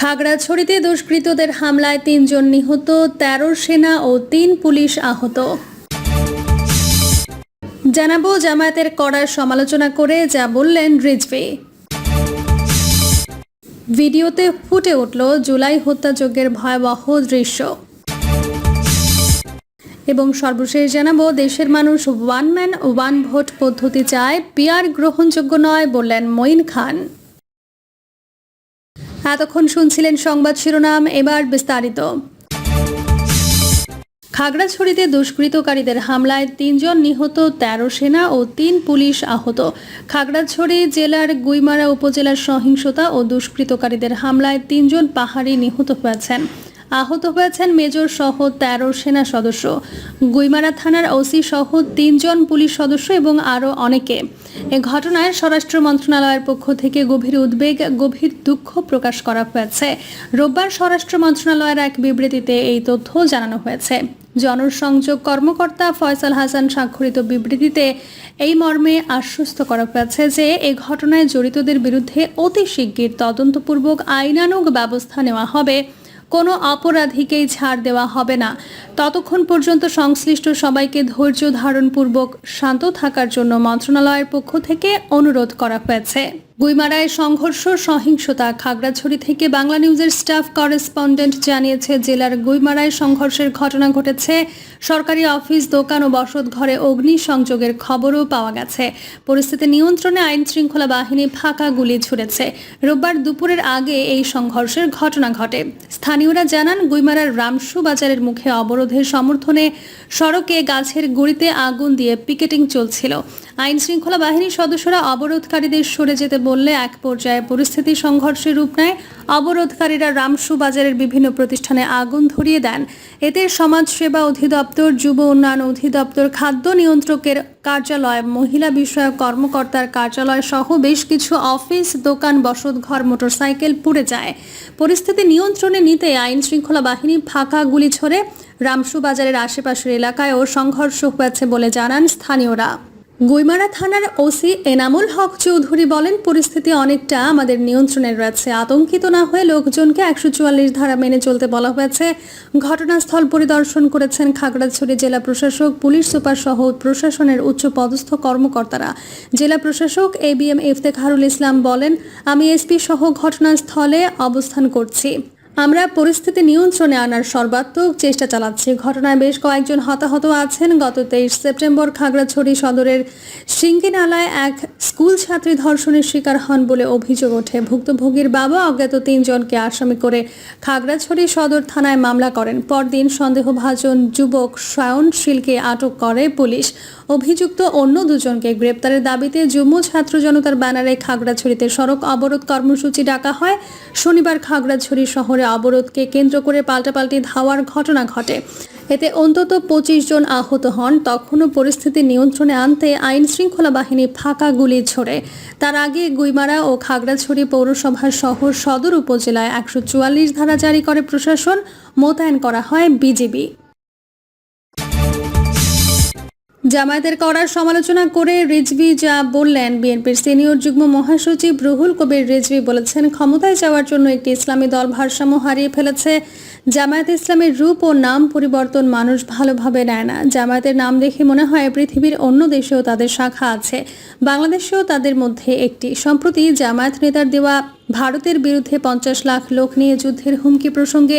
খাগড়াছড়িতে দুষ্কৃতদের হামলায় তিনজন নিহত, তেরো সেনা ও তিন পুলিশ আহত। জানাব জামায়াতের কড়ার সমালোচনা করে যা বললেন রিজভি। ভিডিওতে ফুটে উঠল জুলাই হত্যাযজ্ঞের ভয়াবহ দৃশ্য। এবং সর্বশেষ জানাব, দেশের মানুষ ওয়ান ম্যান ওয়ান ভোট পদ্ধতি চায় পিয়ার গ্রহণযোগ্য নয় বললেন মঈন খান। এতক্ষণ শুনছিলেন সংবাদ শিরোনাম, এবার বিস্তারিত। খাগড়াছড়িতে দুষ্কৃতকারীদের হামলায় তিনজন নিহত, তেরো সেনা ও তিন পুলিশ আহত। খাগড়াছড়ি জেলার গুইমারা উপজেলার সহিংসতা ও দুষ্কৃতকারীদের হামলায় তিনজন পাহাড়ি নিহত হয়েছেন। আহত হয়েছেন মেজর সহ তেরো সেনা সদস্য। গুইমারা থানার ওসি সহ তিনজন পুলিশ সদস্য এবং আরও অনেকে। এ ঘটনায় স্বরাষ্ট্র মন্ত্রণালয়ের পক্ষ থেকে গভীর উদ্বেগ, গভীর দুঃখ প্রকাশ করা হয়েছে। রোববার স্বরাষ্ট্র মন্ত্রণালয়ের এক বিবৃতিতে এই তথ্য জানানো হয়েছে। জনসংযোগ কর্মকর্তা ফয়সাল হাসান স্বাক্ষরিত বিবৃতিতে এই মর্মে আশ্বস্ত করা হয়েছে যে এ ঘটনায় জড়িতদের বিরুদ্ধে অতি শিগগির তদন্তপূর্বক আইনানুগ ব্যবস্থা নেওয়া হবে। কোনো অপরাধীকেই ছাড় দেওয়া হবে না। ততক্ষণ পর্যন্ত সংশ্লিষ্ট সবাইকে ধৈর্য ধারণপূর্বক শান্ত থাকার জন্য মন্ত্রণালয়ের পক্ষ থেকে অনুরোধ করা হয়েছে। গুইমারায় সংঘর্ষ, সহিংসতা খাগড়াছড়ি থেকে বাংলা নিউজের স্টাফ করেসপন্ডেন্ট জানিয়েছে, জেলার গুইমারায় সংঘর্ষের ঘটনা ঘটেছে সরকারি অফিস, দোকান ও বসত ঘরে অগ্নি সংযোগের খবরও পাওয়া গেছে। পরিস্থিতি নিয়ন্ত্রণে আইন শৃঙ্খলা বাহিনী ফাঁকা গুলি ছুড়েছে। রোববার দুপুরের আগে এই সংঘর্ষের ঘটনা ঘটে। স্থানীয়রা জানান, গুইমারার রামসু বাজারের মুখে অবরোধের সমর্থনে সড়কে গাছের গুড়িতে আগুন দিয়ে পিকেটিং চলছিল। আইন শৃঙ্খলা বাহিনীর সদস্যরা অবরোধকারীদের সরে যেতে বললে এক পর্যায়ে পরিস্থিতি সংঘর্ষের রূপ নেয় অবরোধকারীরা রামসু বাজারের বিভিন্ন প্রতিষ্ঠানে আগুন ধরিয়ে দেন। এতে সমাজসেবা অধিদপ্তর, যুব উন্নয়ন অধিদপ্তর, খাদ্য নিয়ন্ত্রকের কার্যালয়, মহিলা বিষয়ক কর্মকর্তার কার্যালয় সহ বেশ কিছু অফিস, দোকান বসতঘর মোটরসাইকেল পুড়ে যায়। পরিস্থিতি নিয়ন্ত্রণে নিতে আইন শৃঙ্খলা বাহিনী ফাঁকা গুলি ছড়ে রামসু বাজারের আশেপাশের এলাকায়ও সংঘর্ষ হয়েছে বলে জানান স্থানীয়রা। গুইমারা থানার ওসি এনামুল হক চৌধুরী বলেন, পরিস্থিতি অনেকটা আমাদের নিয়ন্ত্রণে রয়েছে। আতঙ্কিত না হয়ে লোকজনকে একশো চুয়াল্লিশ ধারা মেনে চলতে বলা হয়েছে। ঘটনাস্থল পরিদর্শন করেছেন খাগড়াছড়ি জেলা প্রশাসক, পুলিশ সুপার সহ প্রশাসনের উচ্চ পদস্থ কর্মকর্তারা। জেলা প্রশাসক A B M Iftekharul Islam বলেন, আমি এসপি সহ ঘটনাস্থলে অবস্থান করছি। আমরা পরিস্থিতি নিয়ন্ত্রণে আনার সর্বাত্মক চেষ্টা চালাচ্ছি। ঘটনায় বেশ কয়েকজন হতাহত আছেন। গত তেইশ সেপ্টেম্বর খাগড়াছড়ি সদরের সিঙ্গিনালায় এক স্কুল ছাত্রী ধর্ষণের শিকার হন বলে অভিযোগ ওঠে। ভুক্তভোগীর বাবা অজ্ঞাত তিনজনকে আসামি করে খাগড়াছড়ি সদর থানায় মামলা করেন। পরদিন সন্দেহভাজন যুবক সায়নশীলকে আটক করে পুলিশ। অভিযুক্ত অন্য দুজনকে গ্রেপ্তারের দাবিতে যুগ্ম ছাত্র জনতার ব্যানারে খাগড়াছড়িতে সড়ক অবরোধ কর্মসূচি ডাকা হয়। শনিবার খাগড়াছড়ি শহরে অবরোধকে কেন্দ্র করে পাল্টাপাল্টি ধাওয়ার ঘটনা ঘটে। এতে অন্তত পঁচিশ জন আহত হন। তখনও পরিস্থিতি নিয়ন্ত্রণে আনতে আইন শৃঙ্খলা বাহিনী ফাঁকা গুলি ছোড়ে তার আগে গুইমারা ও খাগড়াছড়ি পৌরসভার শহর সদর উপজেলায় একশো চুয়াল্লিশ ধারা জারি করে প্রশাসন। মোতায়েন করা হয় বিজিবি। জামায়াতের করার সমালোচনা করে রিজভি যা বললেন, বিএনপির সিনিয়র যুগ্ম মহাসচিব রুহুল কবির রিজভি বলেছেন, ক্ষমতায় যাওয়ার জন্য একটি ইসলামী দল ভারসাম্য হারিয়ে ফেলেছে। জামায়াত ইসলামের রূপ ও নাম পরিবর্তন মানুষ ভালোভাবে নেয় না। জামায়াতের নাম দেখে মনে হয় পৃথিবীর অন্য দেশেও তাদের শাখা আছে। বাংলাদেশেও তাদের মধ্যে একটি। সম্প্রতি জামায়াত নেতার দেওয়া, ভারতের বিরুদ্ধে পঞ্চাশ লাখ লোক নিয়ে যুদ্ধের হুমকি প্রসঙ্গে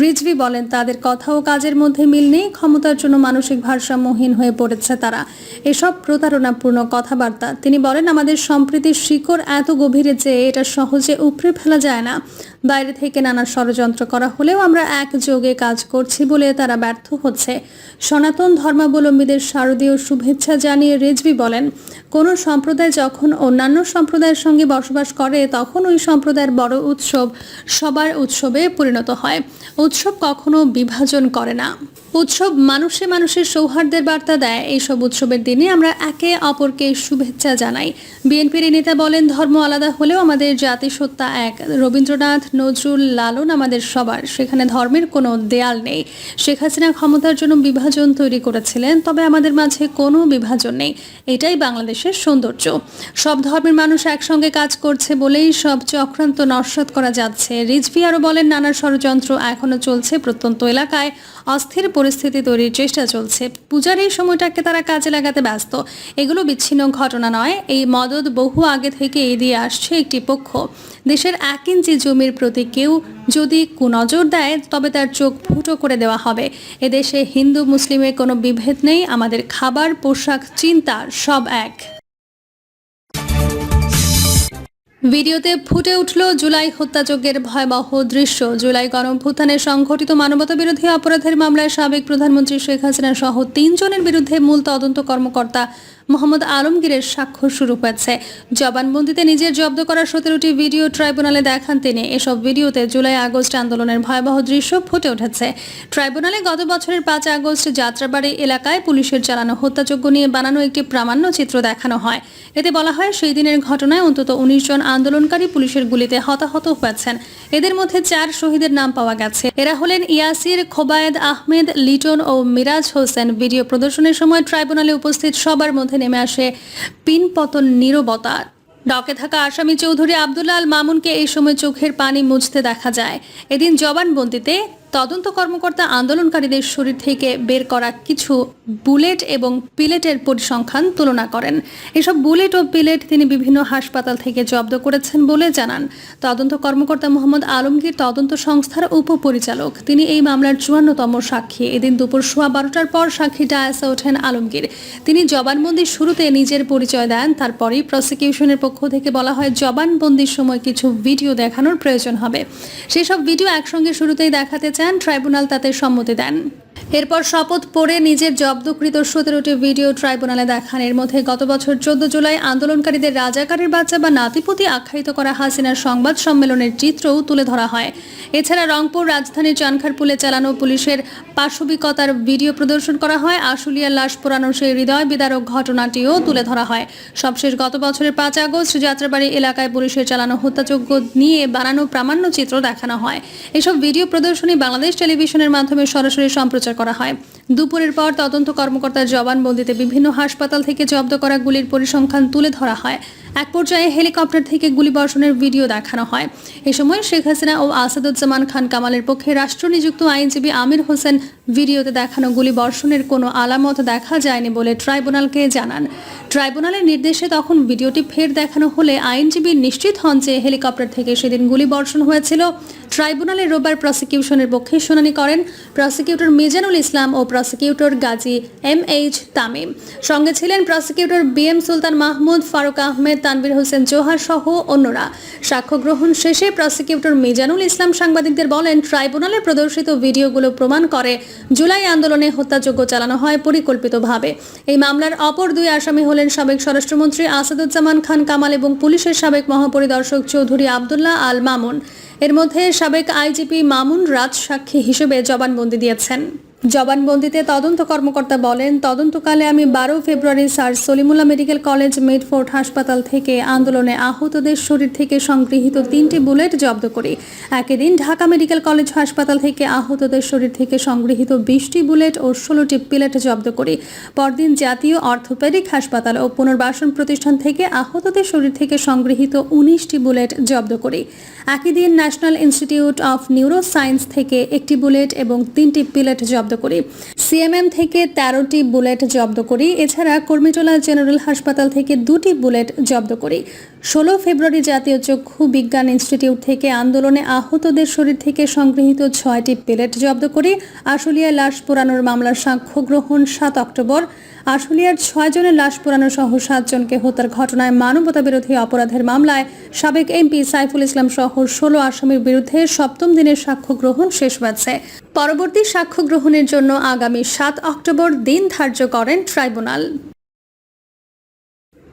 রিজভি বলেন, তাদের কথা ও কাজের মধ্যে মিল নেই, ক্ষমতার জন্য মানসিক ভারসাম্যহীন হয়ে পড়েছে তারা। এসব প্রতারণাপূর্ণ কথাবার্তা। তিনি বলেন, আমাদের সম্প্রীতির শিকড় এত গভীরে যে এটা সহজে উপড়ে ফেলা যায় না। বাইরে থেকে নানা ষড়যন্ত্র করা হলেও আমরা একযোগে কাজ করছি বলে তারা ব্যর্থ হচ্ছে। সনাতন ধর্মাবলম্বীদের শারদীয় শুভেচ্ছা জানিয়ে রেজবি বলেন, কোনো সম্প্রদায় যখন অন্যান্য সম্প্রদায়ের সঙ্গে বসবাস করে, তখন ওই সম্প্রদায়ের বড় উৎসব সবার উৎসবে পরিণত হয়। উৎসব কখনো বিভাজন করে না। উৎসব মানুষে মানুষের সৌহার্দ্যের বার্তা দেয়। এইসব উৎসবের দিনে আমরা একে অপরকে শুভেচ্ছা জানাই। বিএনপির নেতা বলেন, ধর্ম আলাদা হলেও আমাদের জাতিসত্তা এক। রবীন্দ্রনাথ নজরুল লালন আমাদের সবার। সেখানে ধর্মের কোনো দেয়াল নেই। শেখ হাসিনা ক্ষমতার জন্য বিভাজন তৈরি করেছিলেন, তবে আমাদের মাঝে কোনো বিভাজন নেই। এটাই বাংলাদেশের সৌন্দর্য। সব ধর্মের মানুষ একসঙ্গে কাজ করছে বলেই সব চক্রান্ত নস্বাত করা যাচ্ছে। রিজভি আরও বলেন, নানা ষড়যন্ত্র এখনও চলছে প্রত্যন্ত এলাকায়। অস্থির পরিস্থিতি তৈরির চেষ্টা চলছে। পূজার এই সময়টাকে তারা কাজে লাগাতে ব্যস্ত। এগুলো বিচ্ছিন্ন ঘটনা নয়, এই মদত বহু আগে থেকে এগিয়ে আসছে একটি পক্ষ। দেশের এক ইঞ্চি জমির প্রতি কেউ যদি কুনজর দেয়, তবে তার চোখ ফুটো করে দেওয়া হবে। এদেশে হিন্দু মুসলিমের কোনো বিভেদ নেই, আমাদের খাবার, পোশাক, চিন্তা সব এক। ভিডিওতে ফুটে উঠল জুলাই হত্যাযজ্ঞের ভয়াবহ দৃশ্য। জুলাই গণঅভ্যুত্থানে সংঘটিত মানবতা বিরোধী অপরাধের মামলায় সাবেক প্রধানমন্ত্রী শেখ হাসিনা সহ তিনজনের বিরুদ্ধে মূল তদন্ত কর্মকর্তা মোহাম্মদ আলমগীরের সাক্ষ্য শুরু হয়েছে। জবানবন্দিতে নিজের জব্দ করা সতেরোটি ভিডিও ট্রাইব্যুনালে দেখান তিনি। এসব ভিডিওতে জুলাই আগস্ট আন্দোলনের ভয়াবহ দৃশ্য ফুটে উঠেছে। ট্রাইব্যুনালে গত বছরের পাঁচ আগস্ট যাত্রাবাড়ি এলাকায় পুলিশের চালানো হত্যাযজ্ঞ নিয়ে বানানো একটি প্রামাণ্য চিত্র দেখানো হয়। এতে বলা হয়, সেই দিনের ঘটনায় অন্তত উনিশ জন আন্দোলনকারী পুলিশের গুলিতে হতাহত হয়েছেন। এদের মধ্যে চার শহীদের নাম পাওয়া গেছে। এরা হলেন ইয়াসির, খোবায়েদ আহমেদ, লিটন ও মিরাজ হোসেন। ভিডিও প্রদর্শনের সময় ট্রাইব্যুনালে উপস্থিত সবার মধ্যে নেমে আসে পিনপতন নীরবতা। ডকে থাকা আসামি চৌধুরী আবদুল্লাহ আল মামুনকে এই সময় চোখের পানি মুছতে দেখা যায়। এদিন জবানবন্দিতে তদন্ত কর্মকর্তা আন্দোলনকারীদের শরীর থেকে বের করা কিছু বুলেট এবং পিলেটের পরিসংখ্যান তুলনা করেন। এসব বুলেট ও পিলেট তিনি বিভিন্ন হাসপাতাল থেকে জব্দ করেছেন বলে জানান। তদন্ত কর্মকর্তা মোহাম্মদ আলমগীর তদন্ত সংস্থার উপপরিচালক। তিনি এই মামলার চুয়ান্নতম সাক্ষী। এদিন দুপুর সোয়া বারোটার পর সাক্ষী ডায়াসে ওঠেন আলমগীর। তিনি জবানবন্দির শুরুতে নিজের পরিচয় দেন। তারপরেই প্রসিকিউশনের পক্ষ থেকে বলা হয়, জবানবন্দির সময় কিছু ভিডিও দেখানোর প্রয়োজন হবে। সেসব ভিডিও একসঙ্গে শুরুতেই দেখাতে চান ট্রাইব্যুনাল তাতে সম্মতি দেন। এরপর শপথ পড়ে নিজের জব্দকৃত সতেরোটি ভিডিও ট্রাইব্যুনালে দেখান। এর মধ্যে গত বছর চোদ্দ জুলাই আন্দোলনকারীদের রাজাকারের বাচ্চা বা নাতিপতি আখ্যায়িত করা হাসিনার সংবাদ সম্মেলনের চিত্রও তুলে ধরা হয়। এছাড়া রংপুর রাজধানীর চানখারপুলে চালানো পুলিশের পাশবিকতার ভিডিও প্রদর্শন করা হয়। আশুলিয়ার লাশ পোড়ানোর সেই হৃদয় বিদারক ঘটনাটিও তুলে ধরা হয়। সবশেষ গত বছরের পাঁচ আগস্ট যাত্রাবাড়ি এলাকায় পুলিশের চালানো হত্যাযজ্ঞ নিয়ে বানানো প্রামাণ্য চিত্র দেখানো হয়। এসব ভিডিও প্রদর্শনী বাংলাদেশ টেলিভিশনের মাধ্যমে সরাসরি সম্প্রচার করা হয়। দুপুরের পর তদন্ত কর্মকর্তার জবানবন্দিতে বিভিন্ন হাসপাতাল থেকে জব্দ করা গুলির পরিসংখ্যান তুলে ধরা হয়। এক পর্যায়ে হেলিকপ্টার থেকে গুলি বর্ষণের ভিডিও দেখানো হয়। এ সময় শেখ হাসিনা ও আসাদুজ্জামান খান কামালের পক্ষে রাষ্ট্র নিযুক্ত আইনজীবী আমির হোসেন ভিডিওতে দেখানো গুলি বর্ষণের কোনো আলামত দেখা যায়নি বলে ট্রাইব্যুনালকে জানান। ট্রাইব্যুনালের নির্দেশে তখন ভিডিওটি ফের দেখানো হলে আইনজীবী নিশ্চিত হন যে হেলিকপ্টার থেকে সেদিন গুলি বর্ষণ হয়েছিল। ট্রাইব্যুনালের রোববার প্রসিকিউশনের পক্ষে শুনানি করেন প্রসিকিউটর মিজানুল ইসলাম ও prosecutor Gazi M H Tamim. সঙ্গে ছিলেন prosecutor B M Sultan Mahmud, Faruk Ahmed Tanvir Hossain Johar সহ অন্যরা। সাক্ষ্য গ্রহণ শেষে প্রসিকিউটর মিজানুল ইসলাম সাংবাদিকদের বলেন, ট্রাইব্যুনালে প্রদর্শিত ভিডিওগুলো প্রমাণ করে জুলাই আন্দোলনে হত্যাযজ্ঞ চালানো হয় পরিকল্পিতভাবে। এই মামলার অপর দুই আসামি হলেন সাবেক স্বরাষ্ট্রমন্ত্রী আসাদুজ্জামান খান কামাল এবং পুলিশের সাবেক মহাপরিদর্শক চৌধুরী আবদুল্লাহ আল মামুন। এর মধ্যে সাবেক আইজিপি মামুন রাজ সাক্ষী হিসেবে জবানবন্দি দিয়েছেন। জবানবন্দিতে তদন্ত কর্মকর্তা বলেন, তদন্তকালে আমি বারো ফেব্রুয়ারি sir Salimullah medical college Mitford হাসপাতাল থেকে আন্দোলনে আহতদের শরীর থেকে সংগৃহীত তিনটি বুলেট জব্দ করি। একই দিন ঢাকা মেডিকেল কলেজ হাসপাতাল থেকে আহতদের শরীর থেকে সংগৃহীত বিশটি বুলেট ও ষোলোটি পিলেট জব্দ করি। পরদিন জাতীয় অর্থোপেডিক হাসপাতাল ও পুনর্বাসন প্রতিষ্ঠান থেকে আহতদের শরীর থেকে সংগৃহীত উনিশটি বুলেট জব্দ করি। একই দিন national institute of neuroscience থেকে একটি বুলেট এবং তিনটি পিলেট জব্দ করি। সিএমএম থেকে তেরোটি বুলেট জব্দ করি। এছাড়া কর্মীটোলা জেনারেল হাসপাতাল থেকে দুটি বুলেট জব্দ করি। ষোলো ফেব্রুয়ারি জাতীয় চক্ষু বিজ্ঞান ইনস্টিটিউট থেকে আন্দোলনে আহতদের শরীর থেকে সংগৃহীত ছয়টি পেলেট জব্দ করি আশুলিয়ায় লাশ পোড়ানোর মামলার সাক্ষ্য গ্রহণ সাত অক্টোবর। আশুলিয়ার ছয় জনের লাশ পোড়ানো সহ সাতজনকে হত্যার ঘটনায় মানবতা বিরোধী অপরাধের মামলায় সাবেক এমপি সাইফুল ইসলাম সহ ষোলো আসামির বিরুদ্ধে সপ্তম দিনের সাক্ষ্য গ্রহণ শেষ হয়েছে। পরবর্তী সাক্ষ্য গ্রহণের জন্য আগামী সাত অক্টোবর দিন ধার্য করেন ট্রাইব্যুনাল।